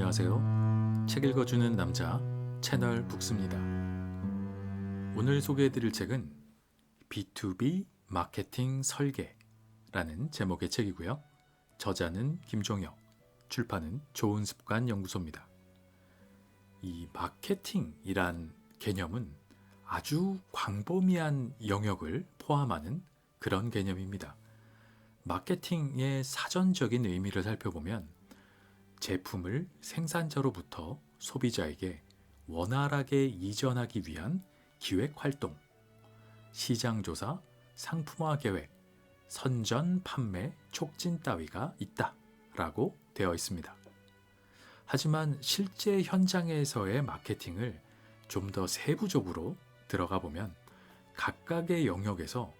안녕하세요. 책 읽어주는 남자 채널 북스입니다. 오늘 소개해드릴 책은 B2B 마케팅 설계라는 제목의 책이고요. 저자는 김종혁, 출판은 좋은 습관 연구소입니다. 이 마케팅이란 개념은 아주 광범위한 영역을 포함하는 그런 개념입니다. 마케팅의 사전적인 의미를 살펴보면 제품을 생산자로부터 소비자에게 원활하게 이전하기 위한 기획 활동, 시장 조사, 상품화 계획, 선전 판매 촉진 따위가 있다 라고 되어 있습니다. 하지만 실제 현장에서의 마케팅을 좀 더 세부적으로 들어가 보면 각각의 영역에서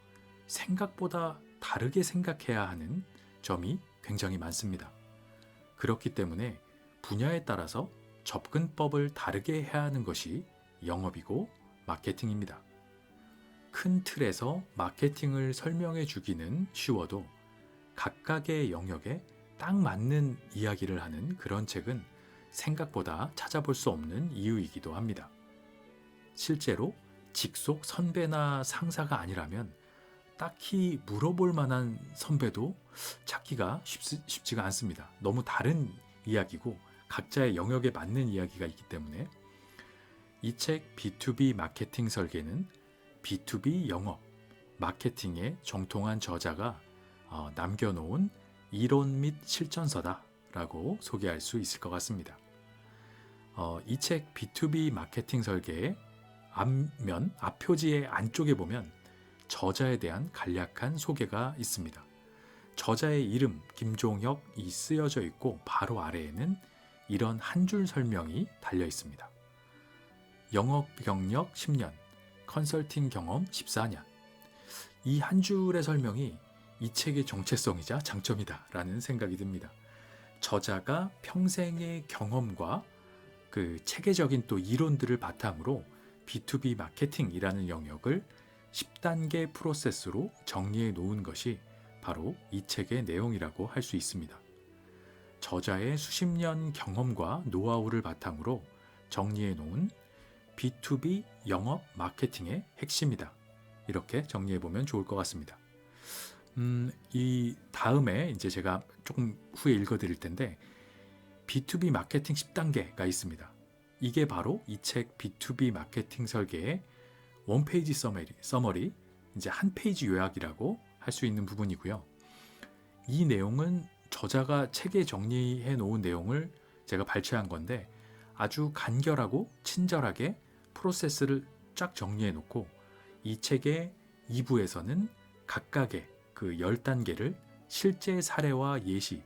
생각보다 다르게 생각해야 하는 점이 굉장히 많습니다. 그렇기 때문에 분야에 따라서 접근법을 다르게 해야 하는 것이 영업이고 마케팅입니다. 큰 틀에서 마케팅을 설명해 주기는 쉬워도 각각의 영역에 딱 맞는 이야기를 하는 그런 책은 생각보다 찾아볼 수 없는 이유이기도 합니다. 실제로 직속 선배나 상사가 아니라면 딱히 물어볼 만한 선배도 찾기가 쉽, 지가 않습니다. 너무 다른 이야기고 각자의 영역에 맞는 이야기가 있기 때문에 이 책 B2B 마케팅 설계는 B2B 영업, 마케팅의 정통한 저자가 어, 남겨놓은 이론 및 실전서다 라고 소개할 수 있을 것 같습니다. 어, 이책 B2B 마케팅 설계의 앞면, 앞표지의 안쪽에 보면 저자에 대한 간략한 소개가 있습니다. 저자의 이름 김종혁이 쓰여져 있고 바로 아래에는 이런 한 줄 설명이 달려 있습니다. 영업 경력 10년, 컨설팅 경험 14년. 이 한 줄의 설명이 이 책의 정체성이자 장점이다 라는 생각이 듭니다. 저자가 평생의 경험과 그 체계적인 또 이론들을 바탕으로 B2B 마케팅이라는 영역을 10단계 프로세스로 정리해 놓은 것이 바로 이 책의 내용이라고 할 수 있습니다. 저자의 수십 년 경험과 노하우를 바탕으로 정리해 놓은 B2B 영업 마케팅의 핵심이다. 이렇게 정리해 보면 좋을 것 같습니다. 음, 이 다음에 이제 제가 조금 후에 읽어 드릴 텐데 B2B 마케팅 10단계가 있습니다. 이게 바로 이 책 B2B 마케팅 설계의 원페이지 서머리, 서머리 이제 한 페이지 요약이라고 할 수 있는 부분이고요. 이 내용은 저자가 책에 정리해 놓은 내용을 제가 발췌한 건데 아주 간결하고 친절하게 프로세스를 쫙 정리해 놓고 이 책의 2부에서는 각각의 그 10단계를 실제 사례와 예시,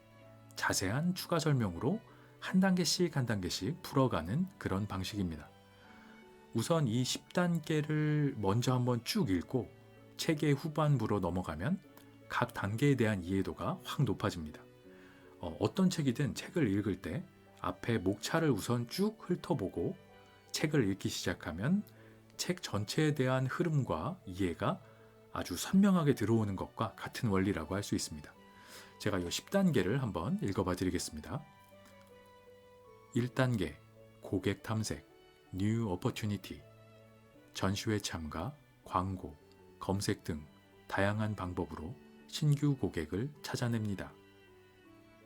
자세한 추가 설명으로 한 단계씩 한 단계씩 풀어가는 그런 방식입니다. 우선 이 10단계를 먼저 한번 쭉 읽고 책의 후반부로 넘어가면 각 단계에 대한 이해도가 확 높아집니다. 어, 떤 책이든 책을 읽을 때 앞에 목차를 우선 쭉 훑어보고 책을 읽기 시작하면 책 전체에 대한 흐름과 이해가 아주 선명하게 들어오는 것과 같은 원리라고 할 수 있습니다. 제가 이 10단계를 한번 읽어봐 드리겠습니다. 1단계 고객 탐색 뉴 오퍼튜니티, 전시회 참가, 광고, 검색 등 다양한 방법으로 신규 고객을 찾아냅니다.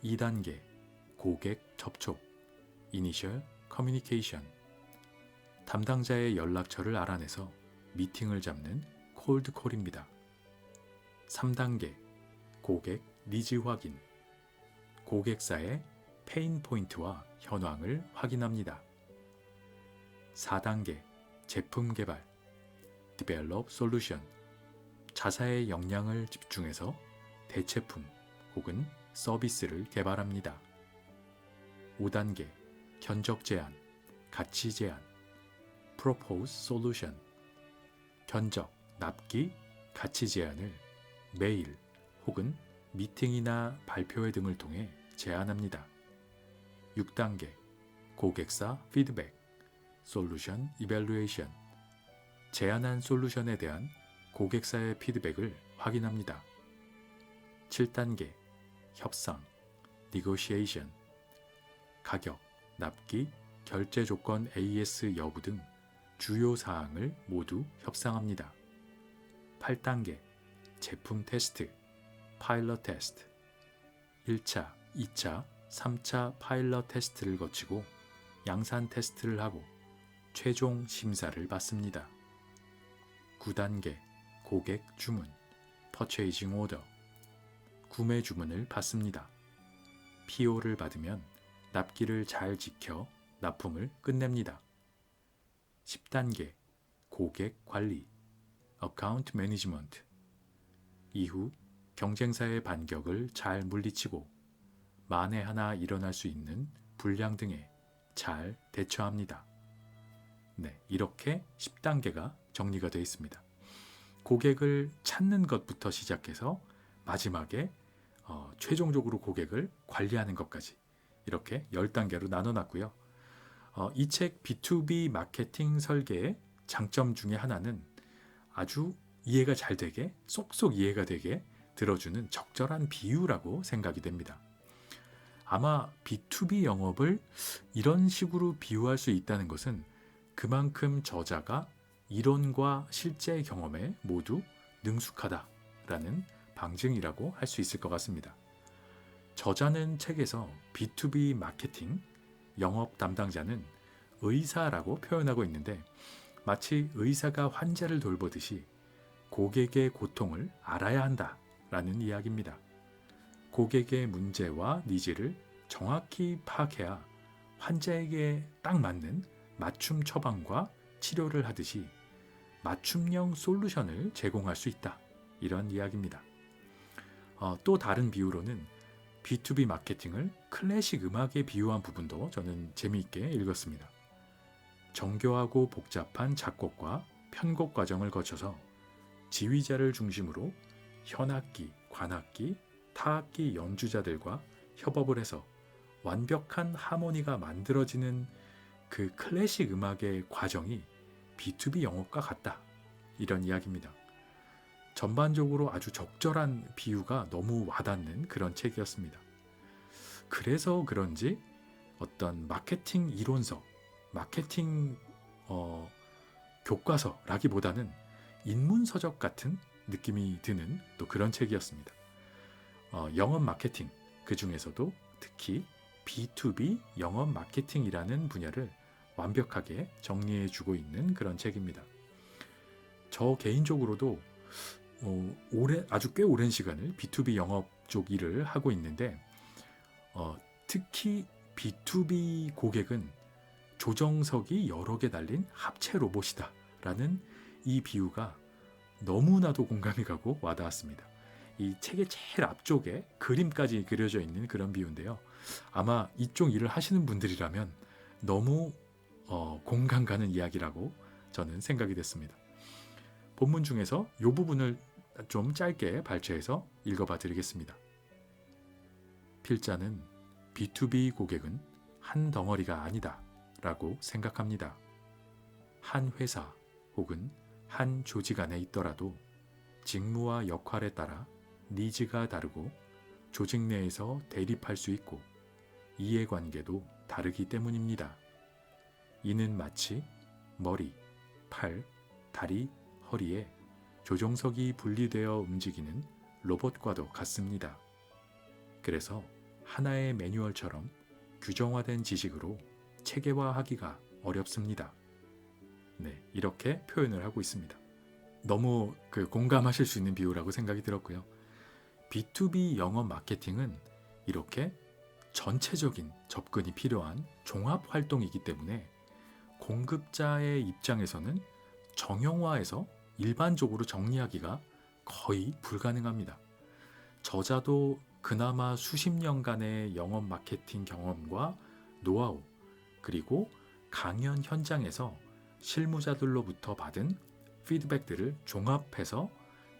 2단계 고객 접촉, 이니셜 커뮤니케이션, 담당자의 연락처를 알아내서 미팅을 잡는 콜드콜입니다. 3단계 고객 니즈 확인, 고객사의 페인 포인트와 현황을 확인합니다. 4단계 제품 개발 Develop Solution 자사의 역량을 집중해서 대체품 혹은 서비스를 개발합니다. 5단계 견적 제안, 가치 제안 Propose 견적, 납기, 가치 제안을 메일 혹은 미팅이나 발표회 등을 통해 제안합니다. 6단계 고객사 피드백 솔루션 이벨루에이션 제안한 솔루션에 대한 고객사의 피드백을 확인합니다. 7단계 협상 negotiation 가격, 납기, 결제 조건 AS 여부 등 주요 사항을 모두 협상합니다. 8단계 제품 테스트, 파일럿 테스트 1차, 2차, 3차 파일럿 테스트를 거치고 양산 테스트를 하고 최종 심사를 받습니다. 9단계 고객 주문, 퍼체이징 오더 구매 주문을 받습니다. PO를 받으면 납기를 잘 지켜 납품을 끝냅니다. 10단계 고객 관리 어카운트 매니지먼트 이후 경쟁사의 반격을 잘 물리치고 만에 하나 일어날 수 있는 불량 등에 잘 대처합니다. 네, 이렇게 10단계가 정리가 되어 있습니다. 고객을 찾는 것부터 시작해서 마지막에 어, 최종적으로 고객을 관리하는 것까지 이렇게 10단계로 나눠놨고요. 어, 이책 B2B 마케팅 설계의 장점 중에 하나는 아주 이해가 잘 되게 쏙쏙 이해가 되게 들어주는 적절한 비유라고 생각이 됩니다. 아마 B2B 영업을 이런 식으로 비유할 수 있다는 것은 그만큼 저자가 이론과 실제 경험에 모두 능숙하다라는 방증이라고 할 수 있을 것 같습니다. 저자는 책에서 B2B 마케팅, 영업 담당자는 의사라고 표현하고 있는데 마치 의사가 환자를 돌보듯이 고객의 고통을 알아야 한다라는 이야기입니다. 고객의 문제와 니즈를 정확히 파악해야 환자에게 딱 맞는 맞춤 처방과 치료를 하듯이 맞춤형 솔루션을 제공할 수 있다. 이런 이야기입니다. 어, 또 다른 비유로는 B2B 마케팅을 클래식 음악에 비유한 부분도 저는 재미있게 읽었습니다. 정교하고 복잡한 작곡과 편곡 과정을 거쳐서 지휘자를 중심으로 현악기, 관악기, 타악기 연주자들과 협업을 해서 완벽한 하모니가 만들어지는 그 클래식 음악의 과정이 B2B 영업과 같다. 이런 이야기입니다. 전반적으로 아주 적절한 비유가 너무 와닿는 그런 책이었습니다. 그래서 그런지 어떤 마케팅 이론서, 마케팅 어, 교과서라기보다는 인문서적 같은 느낌이 드는 또 그런 책이었습니다. 어, 영업 마케팅 그 중에서도 특히 B2B 영업 마케팅이라는 분야를 완벽하게 정리해 주고 있는 그런 책입니다. 저 개인적으로도 어, 오래 아주 꽤 오랜 시간을 B2B 영업 쪽 일을 하고 있는데 어, 특히 B2B 고객은 조정석이 여러 개 달린 합체 로봇이다 라는 이 비유가 너무나도 공감이 가고 와닿았습니다. 이 책의 제일 앞쪽에 그림까지 그려져 있는 그런 비유인데요. 아마 이쪽 일을 하시는 분들이라면 너무 어, 공감 가는 이야기라고 저는 생각이 됐습니다. 본문 중에서 이 부분을 좀 짧게 발췌해서 읽어봐 드리겠습니다. 필자는 B2B 고객은 한 덩어리가 아니다 라고 생각합니다. 한 회사 혹은 한 조직 안에 있더라도 직무와 역할에 따라 니즈가 다르고 조직 내에서 대립할 수 있고 이해관계도 다르기 때문입니다. 이는 마치 머리, 팔, 다리, 허리에 조종석이 분리되어 움직이는 로봇과도 같습니다. 그래서 하나의 매뉴얼처럼 규정화된 지식으로 체계화하기가 어렵습니다. 네, 이렇게 표현을 하고 있습니다. 너무 그 공감하실 수 있는 비유라고 생각이 들었고요. B2B 영업 마케팅은 이렇게 전체적인 접근이 필요한 종합 활동이기 때문에 공급자의 입장에서는 정형화해서 일반적으로 정리하기가 거의 불가능합니다. 저자도 그나마 수십 년간의 영업 마케팅 경험과 노하우, 그리고 강연 현장에서 실무자들로부터 받은 피드백들을 종합해서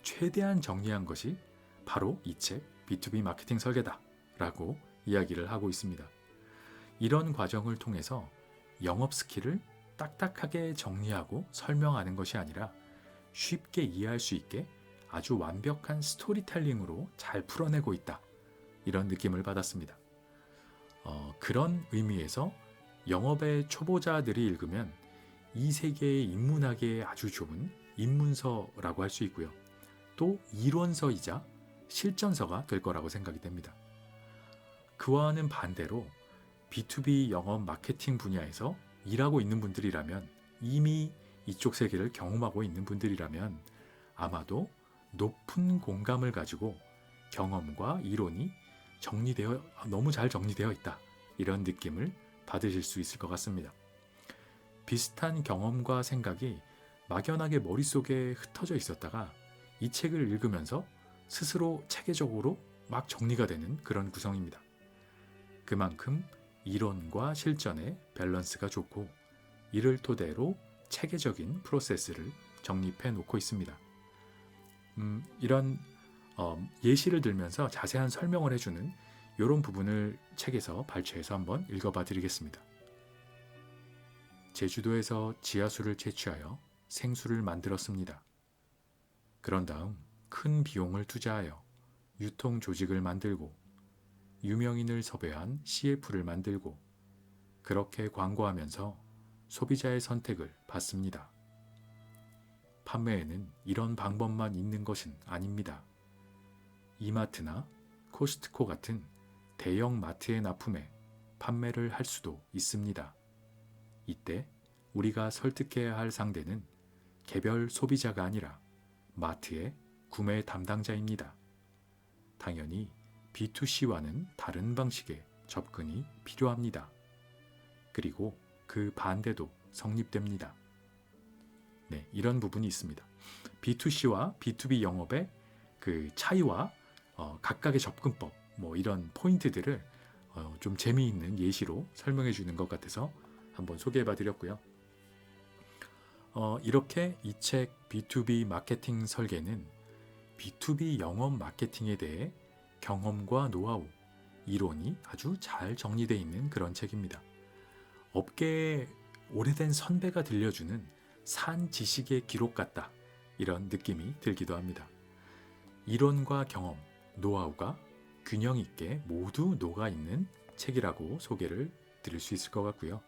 최대한 정리한 것이 바로 이 책 B2B 마케팅 설계다 라고 이야기를 하고 있습니다. 이런 과정을 통해서 영업 스킬을 딱딱하게 정리하고 설명하는 것이 아니라 쉽게 이해할 수 있게 아주 완벽한 스토리텔링으로 잘 풀어내고 있다. 이런 느낌을 받았습니다. 어, 그런 의미에서 영업의 초보자들이 읽으면 이 세계에 입문하기에 아주 좋은 입문서라고 할 수 있고요. 또 이론서이자 실전서가 될 거라고 생각이 됩니다. 그와는 반대로 B2B 영업 마케팅 분야에서 일하고 있는 분들이라면 이미 이쪽 세계를 경험하고 있는 분들이라면 아마도 높은 공감을 가지고 경험과 이론이 정리되어 너무 잘 정리되어 있다 이런 느낌을 받으실 수 있을 것 같습니다. 비슷한 경험과 생각이 막연하게 머릿속에 흩어져 있었다가 이 책을 읽으면서 스스로 체계적으로 막 정리가 되는 그런 구성입니다. 그만큼 이론과 실전의 밸런스가 좋고 이를 토대로 체계적인 프로세스를 정립해 놓고 있습니다. 음, 이런 어, 예시를 들면서 자세한 설명을 해주는 이런 부분을 책에서 발췌해서 한번 읽어봐 드리겠습니다. 제주도에서 지하수를 채취하여 생수를 만들었습니다. 그런 다음 큰 비용을 투자하여 유통 조직을 만들고 유명인을 섭외한 CF를 만들고 그렇게 광고하면서 소비자의 선택을 받습니다. 판매에는 이런 방법만 있는 것은 아닙니다. 이마트나 코스트코 같은 대형 마트에 납품해 판매를 할 수도 있습니다. 이때 우리가 설득해야 할 상대는 개별 소비자가 아니라 마트의 구매 담당자입니다. 당연히 B2C와는 다른 방식의 접근이 필요합니다. 그리고 그 반대도 성립됩니다. 네, 이런 부분이 있습니다. B2C와 B2B 영업의 그 차이와 어, 각각의 접근법, 뭐 이런 포인트들을 어, 좀 재미있는 예시로 설명해 주는 것 같아서 한번 소개해 봐 드렸고요. 어, 이렇게 이 책 B2B 마케팅 설계는 B2B 영업 마케팅에 대해 경험과 노하우, 이론이 아주 잘 정리되어 있는 그런 책입니다. 업계의 오래된 선배가 들려주는 산 지식의 기록 같다. 이런 느낌이 들기도 합니다. 이론과 경험, 노하우가 균형 있게 모두 녹아 있는 책이라고 소개를 드릴 수 있을 것 같고요.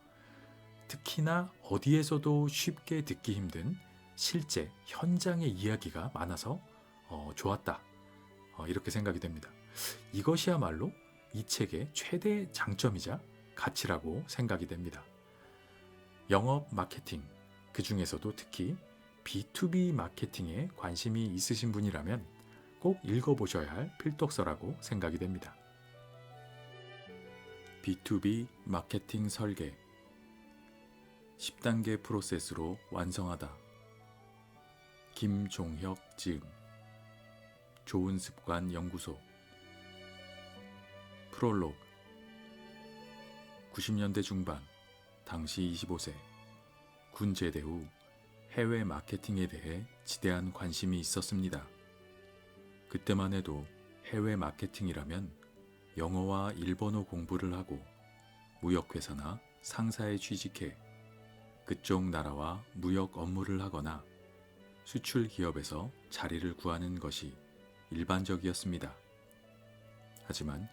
특히나 어디에서도 쉽게 듣기 힘든 실제 현장의 이야기가 많아서 어, 좋았다. 어, 이렇게 생각이 됩니다. 이것이야말로 이 책의 최대 장점이자 가치라고 생각이 됩니다. 영업 마케팅, 그 중에서도 특히 B2B 마케팅에 관심이 있으신 분이라면 꼭 읽어보셔야 할 필독서라고 생각이 됩니다. B2B 마케팅 설계 10단계 프로세스로 완성하다. 김종혁 지음 좋은 습관 연구소 프롤로그 90년대 중반 당시 25세 군 제대 후 해외 마케팅에 대해 지대한 관심이 있었습니다. 그때만 해도 해외 마케팅이라면 영어와 일본어 공부를 하고 무역회사나 상사에 취직해 그쪽 나라와 무역 업무를 하거나 수출 기업에서 자리를 구하는 것이 일반적이었습니다. 하지만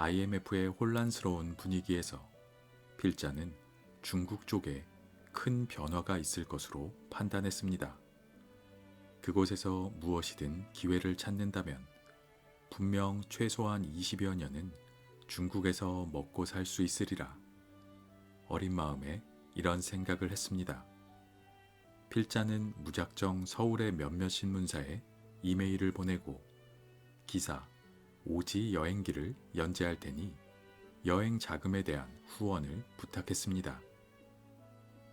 IMF의 혼란스러운 분위기에서 필자는 중국 쪽에 큰 변화가 있을 것으로 판단했습니다. 그곳에서 무엇이든 기회를 찾는다면 분명 최소한 20여 년은 중국에서 먹고 살 수 있으리라. 어린 마음에 이런 생각을 했습니다. 필자는 무작정 서울의 몇몇 신문사에 이메일을 보내고 기사, 오지 여행기를 연재할 테니 여행 자금에 대한 후원을 부탁했습니다.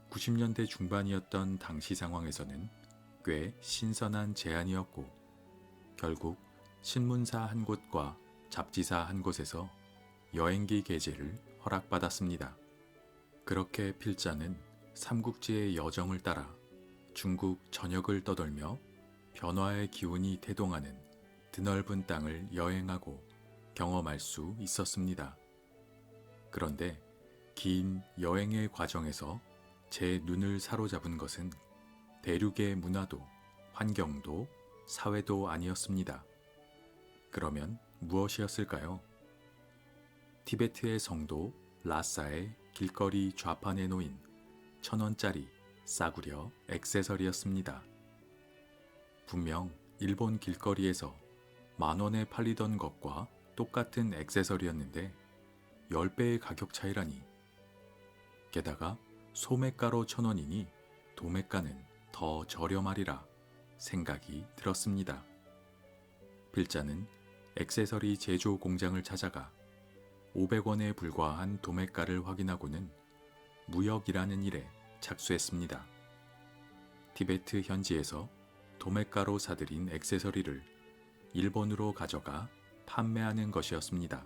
90년대 중반이었던 당시 상황에서는 꽤 신선한 제안이었고 결국 신문사 한 곳과 잡지사 한 곳에서 여행기 게재를 허락받았습니다. 그렇게 필자는 삼국지의 여정을 따라 중국 전역을 떠돌며 변화의 기운이 태동하는 드넓은 땅을 여행하고 경험할 수 있었습니다. 그런데 긴 여행의 과정에서 제 눈을 사로잡은 것은 대륙의 문화도 환경도 사회도 아니었습니다. 그러면 무엇이었을까요? 티베트의 성도 라사의 길거리 좌판에 놓인 천 원짜리 싸구려 액세서리였습니다. 분명 일본 길거리에서 만 원에 팔리던 것과 똑같은 액세서리였는데 10배의 가격 차이라니. 게다가 소매가로 천 원이니 도매가는 더 저렴하리라 생각이 들었습니다. 필자는 액세서리 제조 공장을 찾아가 500원에 불과한 도매가를 확인하고는 무역이라는 일에 착수했습니다. 티베트 현지에서 도매가로 사들인 액세서리를 일본으로 가져가 판매하는 것이었습니다.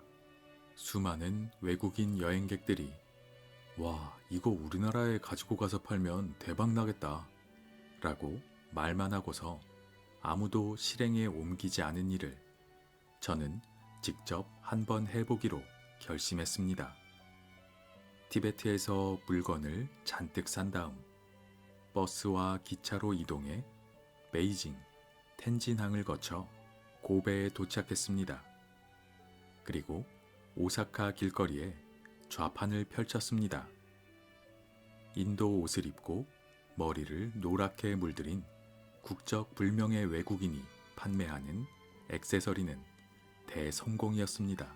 수많은 외국인 여행객들이 와, 이거 우리나라에 가지고 가서 팔면 대박 나겠다. 라고 말만 하고서 아무도 실행에 옮기지 않은 일을 저는 직접 한번 해보기로 결심했습니다. 티베트에서 물건을 잔뜩 산 다음 버스와 기차로 이동해 베이징, 텐진항을 거쳐 고베에 도착했습니다. 그리고 오사카 길거리에 좌판을 펼쳤습니다. 인도 옷을 입고 머리를 노랗게 물들인 국적 불명의 외국인이 판매하는 액세서리는 대성공이었습니다.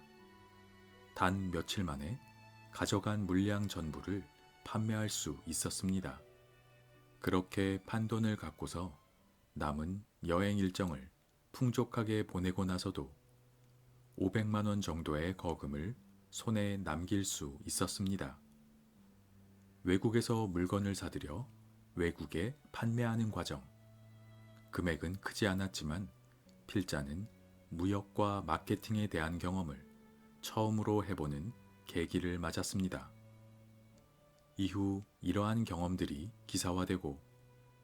단 며칠 만에 가져간 물량 전부를 판매할 수 있었습니다. 그렇게 판돈을 갖고서 남은 여행 일정을 풍족하게 보내고 나서도 500만 원 정도의 거금을 손에 남길 수 있었습니다. 외국에서 물건을 사들여 외국에 판매하는 과정. 금액은 크지 않았지만 필자는 무역과 마케팅에 대한 경험을 처음으로 해보는 계기를 맞았습니다. 이후 이러한 경험들이 기사화되고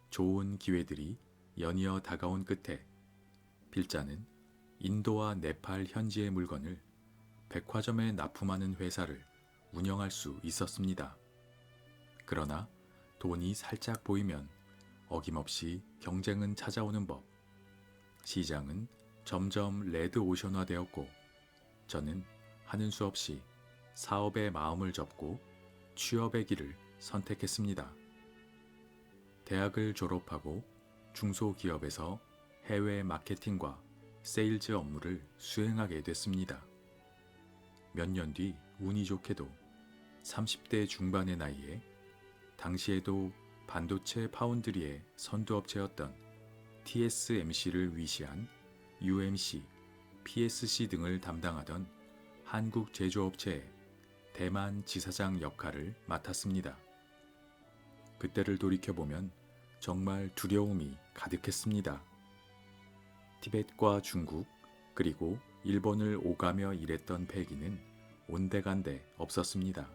좋은 기회들이 연이어 다가온 끝에 필자는 인도와 네팔 현지의 물건을 백화점에 납품하는 회사를 운영할 수 있었습니다. 그러나 돈이 살짝 보이면 어김없이 경쟁은 찾아오는 법. 시장은 점점 레드 오션화 되었고 저는 하는 수 없이 사업의 마음을 접고 취업의 길을 선택했습니다. 대학을 졸업하고 중소기업에서 해외 마케팅과 세일즈 업무를 수행하게 됐습니다. 몇 년 뒤 운이 좋게도 30대 중반의 나이에 당시에도 반도체 파운드리의 선두업체였던 TSMC를 위시한 UMC, PSC 등을 담당하던 한국 제조업체의 대만 지사장 역할을 맡았습니다. 그때를 돌이켜보면 정말 두려움이 가득했습니다. 티벳과 중국, 그리고 일본을 오가며 일했던 패기는 온데간데 없었습니다.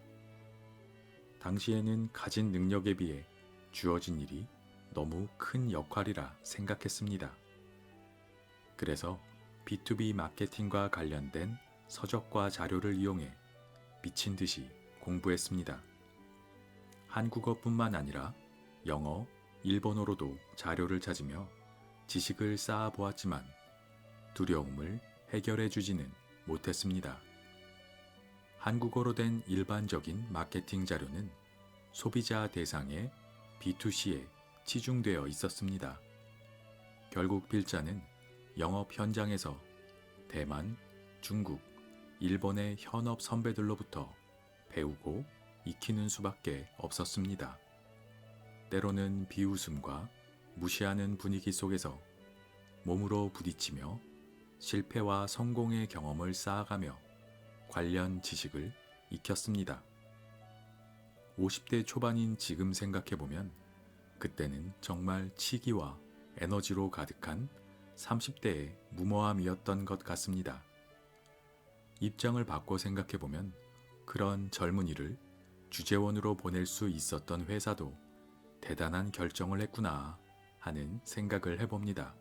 당시에는 가진 능력에 비해 주어진 일이 너무 큰 역할이라 생각했습니다. 그래서 B2B 마케팅과 관련된 서적과 자료를 이용해 미친 듯이 공부했습니다. 한국어뿐만 아니라 영어, 일본어로도 자료를 찾으며 지식을 쌓아 보았지만 두려움을 해결해 주지는 못했습니다. 한국어로 된 일반적인 마케팅 자료는 소비자 대상의 B2C에 치중되어 있었습니다. 결국 필자는 영업 현장에서 대만, 중국, 일본의 현업 선배들로부터 배우고 익히는 수밖에 없었습니다. 때로는 비웃음과 무시하는 분위기 속에서 몸으로 부딪히며 실패와 성공의 경험을 쌓아가며 관련 지식을 익혔습니다. 50대 초반인 지금 생각해보면 그때는 정말 치기와 에너지로 가득한 30대의 무모함이었던 것 같습니다. 입장을 바꿔 생각해보면 그런 젊은이를 주재원으로 보낼 수 있었던 회사도 대단한 결정을 했구나 하는 생각을 해봅니다.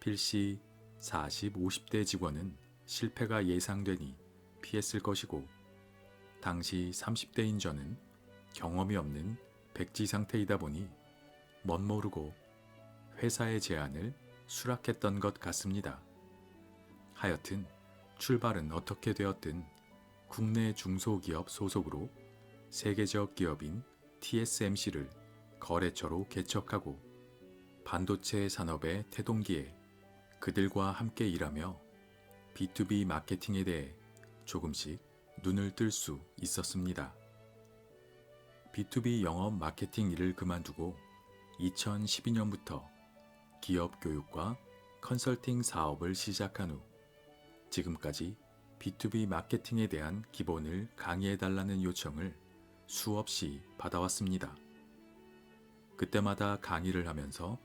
필시 40, 50대 직원은 실패가 예상되니 피했을 것이고 당시 30대인 저는 경험이 없는 백지 상태이다 보니 멋모르고 회사의 제안을 수락했던 것 같습니다. 하여튼 출발은 어떻게 되었든 국내 중소기업 소속으로 세계적 기업인 TSMC를 거래처로 개척하고 반도체 산업의 태동기에 그들과 함께 일하며 B2B 마케팅에 대해 조금씩 눈을 뜰 수 있었습니다. B2B 영업 마케팅 일을 그만두고 2012년부터 기업 교육과 컨설팅 사업을 시작한 후 지금까지 B2B 마케팅에 대한 기본을 강의해달라는 요청을 수없이 받아왔습니다. 그때마다 강의를 하면서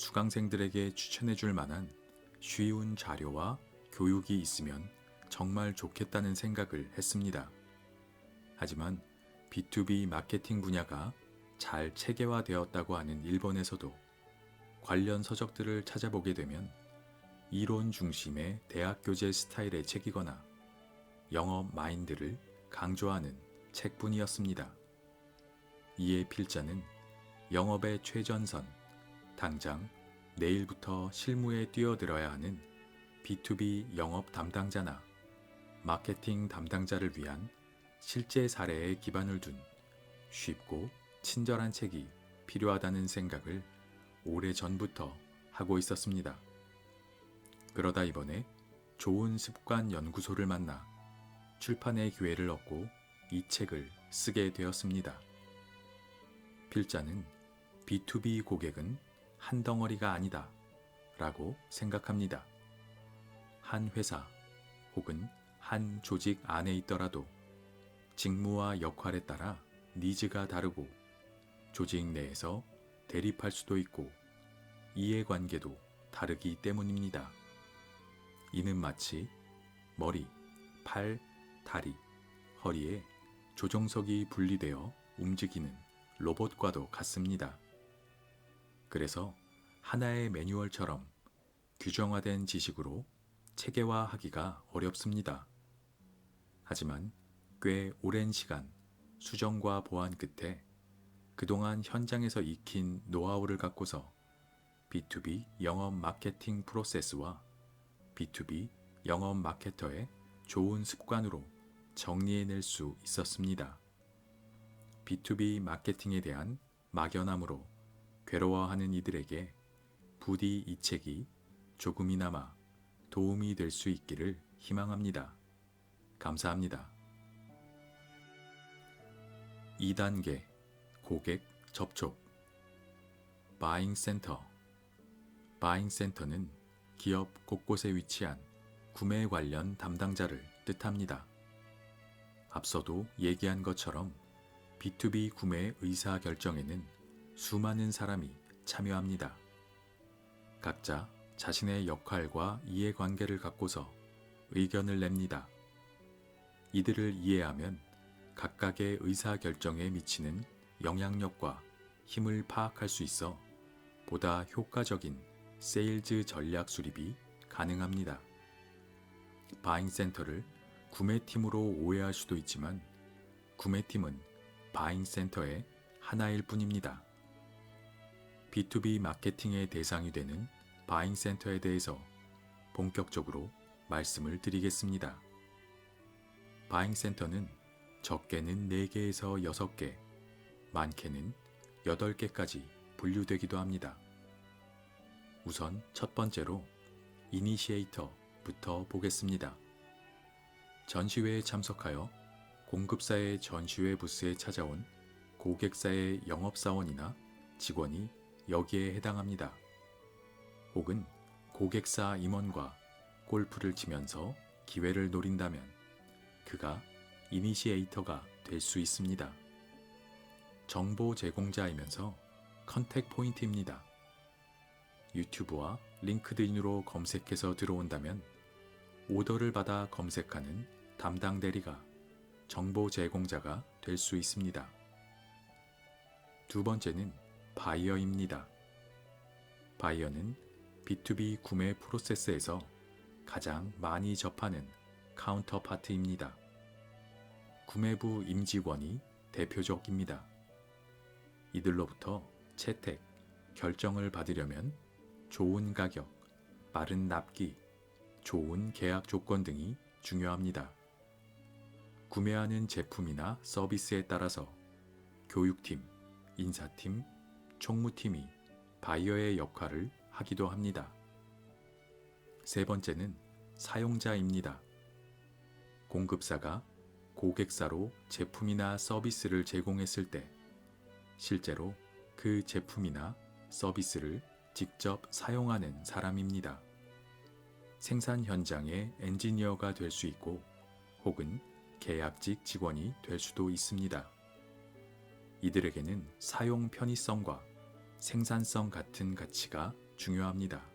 수강생들에게 추천해 줄 만한 쉬운 자료와 교육이 있으면 정말 좋겠다는 생각을 했습니다. 하지만 B2B 마케팅 분야가 잘 체계화되었다고 하는 일본에서도 관련 서적들을 찾아보게 되면 이론 중심의 대학 교재 스타일의 책이거나 영업 마인드를 강조하는 책뿐이었습니다. 이에 필자는 영업의 최전선, 당장 내일부터 실무에 뛰어들어야 하는 B2B 영업 담당자나 마케팅 담당자를 위한 실제 사례에 기반을 둔 쉽고 친절한 책이 필요하다는 생각을 오래 전부터 하고 있었습니다. 그러다 이번에 좋은 습관 연구소를 만나 출판의 기회를 얻고 이 책을 쓰게 되었습니다. 필자는 B2B 고객은 한 덩어리가 아니다 라고 생각합니다. 한 회사 혹은 한 조직 안에 있더라도 직무와 역할에 따라 니즈가 다르고 조직 내에서 대립할 수도 있고 이해관계도 다르기 때문입니다. 이는 마치 머리, 팔, 다리, 허리에 조종석이 분리되어 움직이는 로봇과도 같습니다. 그래서 하나의 매뉴얼처럼 규정화된 지식으로 체계화하기가 어렵습니다. 하지만 꽤 오랜 시간 수정과 보완 끝에 그동안 현장에서 익힌 노하우를 갖고서 B2B 영업 마케팅 프로세스와 B2B 영업 마케터의 좋은 습관으로 정리해낼 수 있었습니다. B2B 마케팅에 대한 막연함으로 괴로워하는 이들에게 부디 이 책이 조금이나마 도움이 될 수 있기를 희망합니다. 감사합니다. 2단계 고객 접촉 바잉 센터 바잉 센터는 기업 곳곳에 위치한 구매 관련 담당자를 뜻합니다. 앞서도 얘기한 것처럼 B2B 구매 의사 결정에는 수많은 사람이 참여합니다. 각자 자신의 역할과 이해관계를 갖고서 의견을 냅니다. 이들을 이해하면 각각의 의사 결정에 미치는 영향력과 힘을 파악할 수 있어 보다 효과적인 세일즈 전략 수립이 가능합니다. 바잉 센터를 구매팀으로 오해할 수도 있지만 구매팀은 바잉 센터의 하나일 뿐입니다. B2B 마케팅의 대상이 되는 바잉 센터에 대해서 본격적으로 말씀을 드리겠습니다. 바잉 센터는 적게는 4개에서 6개, 많게는 8개까지 분류되기도 합니다. 우선 첫 번째로 이니시에이터부터 보겠습니다. 전시회에 참석하여 공급사의 전시회 부스에 찾아온 고객사의 영업사원이나 직원이 여기에 해당합니다. 혹은 고객사 임원과 골프를 치면서 기회를 노린다면 그가 이니시에이터가 될 수 있습니다. 정보 제공자이면서 컨택 포인트입니다. 유튜브와 링크드인으로 검색해서 들어온다면 오더를 받아 검색하는 담당 대리가 정보 제공자가 될 수 있습니다. 두 번째는 바이어입니다. 바이어는 B2B 구매 프로세스에서 가장 많이 접하는 카운터파트입니다. 구매부 임직원이 대표적입니다. 이들로부터 채택, 결정을 받으려면 좋은 가격, 빠른 납기, 좋은 계약 조건 등이 중요합니다. 구매하는 제품이나 서비스에 따라서 교육팀, 인사팀, 총무팀이 바이어의 역할을 하기도 합니다. 세 번째는 사용자입니다. 공급사가 고객사로 제품이나 서비스를 제공했을 때 실제로 그 제품이나 서비스를 직접 사용하는 사람입니다. 생산 현장의 엔지니어가 될 수 있고 혹은 계약직 직원이 될 수도 있습니다. 이들에게는 사용 편의성과 생산성 같은 가치가 중요합니다.